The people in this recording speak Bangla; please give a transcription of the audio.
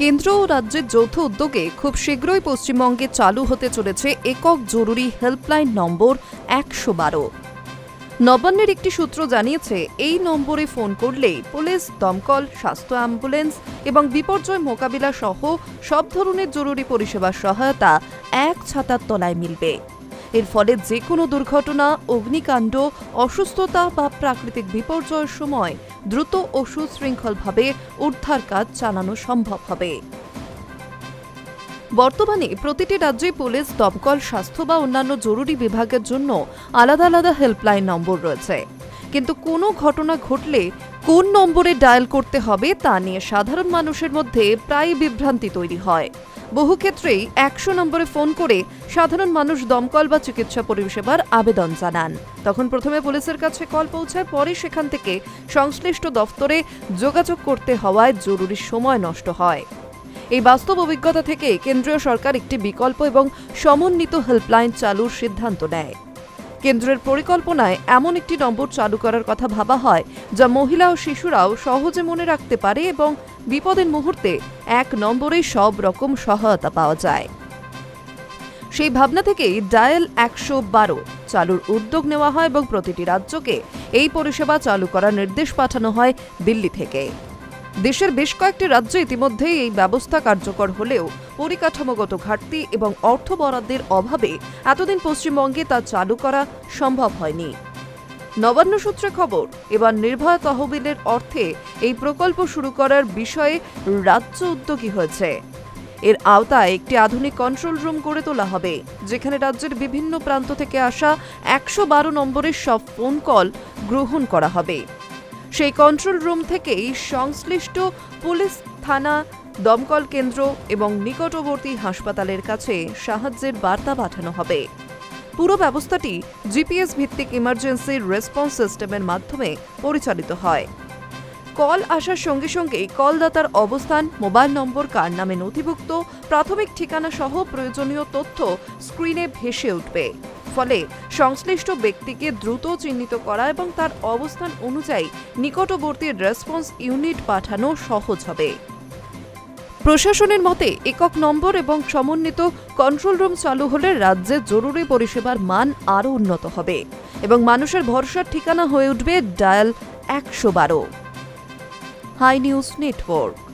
কেন্দ্র ও রাজ্যের যৌথ উদ্যোগে খুব শীঘ্রই পশ্চিমবঙ্গে চালু হতে চলেছে একক জরুরি হেল্পলাইন নম্বর একশো বারো। নবান্নের একটি সূত্র জানিয়েছে, এই নম্বরে ফোন করলেই পুলিশ, দমকল, স্বাস্থ্য অ্যাম্বুলেন্স এবং বিপর্যয় মোকাবিলা সহ সব ধরনের জরুরি পরিষেবার সহায়তা এক ছাতার তলায় মিলবে। এর ফলে যে কোনো দুর্ঘটনা, অগ্নিকাণ্ড, অসুস্থতা বা প্রাকৃতিক বিপর্যয়ের সময় দ্রুত ও সুশৃঙ্খলভাবে উদ্ধার কাজ চালানো সম্ভব হবে। বর্তমানে প্রতিটি রাজ্যে পুলিশ, দমকল, স্বাস্থ্য বা অন্যান্য জরুরি বিভাগের জন্য আলাদা আলাদা হেল্পলাইন নম্বর রয়েছে। কিন্তু কোনো ঘটনা ঘটলে কোন নম্বরে ডায়াল করতে হবে তা নিয়ে সাধারণ মানুষের মধ্যে প্রায় বিভ্রান্তি তৈরি হয়। বহু ক্ষেত্রেই একশো নম্বরে ফোন করে সাধারণ মানুষ দমকল বা চিকিৎসা পরিষেবার আবেদন জানান। তখন প্রথমে পুলিশের কাছে কল পৌঁছায়, পরে সেখান থেকে সংশ্লিষ্ট দফতরে যোগাযোগ করতে হওয়ায় জরুরি সময় নষ্ট হয়। এই বাস্তব অভিজ্ঞতা থেকে কেন্দ্রীয় সরকার একটি বিকল্প এবং সমন্বিত হেল্পলাইন চালুর সিদ্ধান্ত নেয়। কেন্দ্রের পরিকল্পনায় এমন একটি নম্বর চালু করার কথা ভাবা হয়, যা মহিলা ও শিশুরাও সহজে মনে রাখতে পারে এবং বিপদের মুহূর্তে এক নম্বরেই সব রকম সহায়তা পাওয়া যায়। সেই ভাবনা থেকেই ডায়াল একশো বারো চালুর উদ্যোগ নেওয়া হয় এবং প্রতিটি রাজ্যকে এই পরিষেবা চালু করার নির্দেশ পাঠানো হয় দিল্লি থেকে। দেশের বেশ কয়েকটি রাজ্য ইতিমধ্যেই এই ব্যবস্থা কার্যকর হলেও পরিকাঠামোগত ঘাটতি এবং অর্থ বরাদ্দের অভাবে এতদিন পশ্চিমবঙ্গে তা চালু করা সম্ভব হয়নি। নবান্ন সূত্রে খবর, এবার নির্ভয়া তহবিলের অর্থে এই প্রকল্প শুরু করার বিষয়ে রাজ্য উদ্যোগী হয়েছে। এর আওতায় একটি আধুনিক কন্ট্রোল রুম গড়ে তোলা হবে, যেখানে রাজ্যের বিভিন্ন প্রান্ত থেকে আসা একশো বারো নম্বরের সব ফোন কল গ্রহণ করা হবে। সেই কন্ট্রোল রুম থেকেই সংশ্লিষ্ট পুলিশ, থানা দমকল কেন্দ্র এবং নিকটবর্তী হাসপাতালের কাছে সাহায্যের বার্তা পাঠানো হবে। পুরো ব্যবস্থাটি জিপিএস ভিত্তিক ইমার্জেন্সি রেসপন্স সিস্টেমের মাধ্যমে পরিচালিত হয়। কল আসার সঙ্গে সঙ্গেই কলদাতার অবস্থান, মোবাইল নম্বর, কার নামে নথিভুক্ত, প্রাথমিক ঠিকানা সহ প্রয়োজনীয় তথ্য স্ক্রিনে ভেসে উঠবে। ফলে সংশ্লিষ্ট ব্যক্তিকে দ্রুত চিহ্নিত করা এবং তার অবস্থান অনুযায়ী নিকটবর্তী রেসপন্স ইউনিট পাঠানো সহজ হবে। প্রশাসনের মতে, একক নম্বর এবং সমন্বিত কন্ট্রোল রুম চালু হলে রাজ্যে জরুরি পরিষেবার মান আরও উন্নত হবে এবং মানুষের ভরসার ঠিকানা হয়ে উঠবে ডায়াল একশো বারো। Hi news network.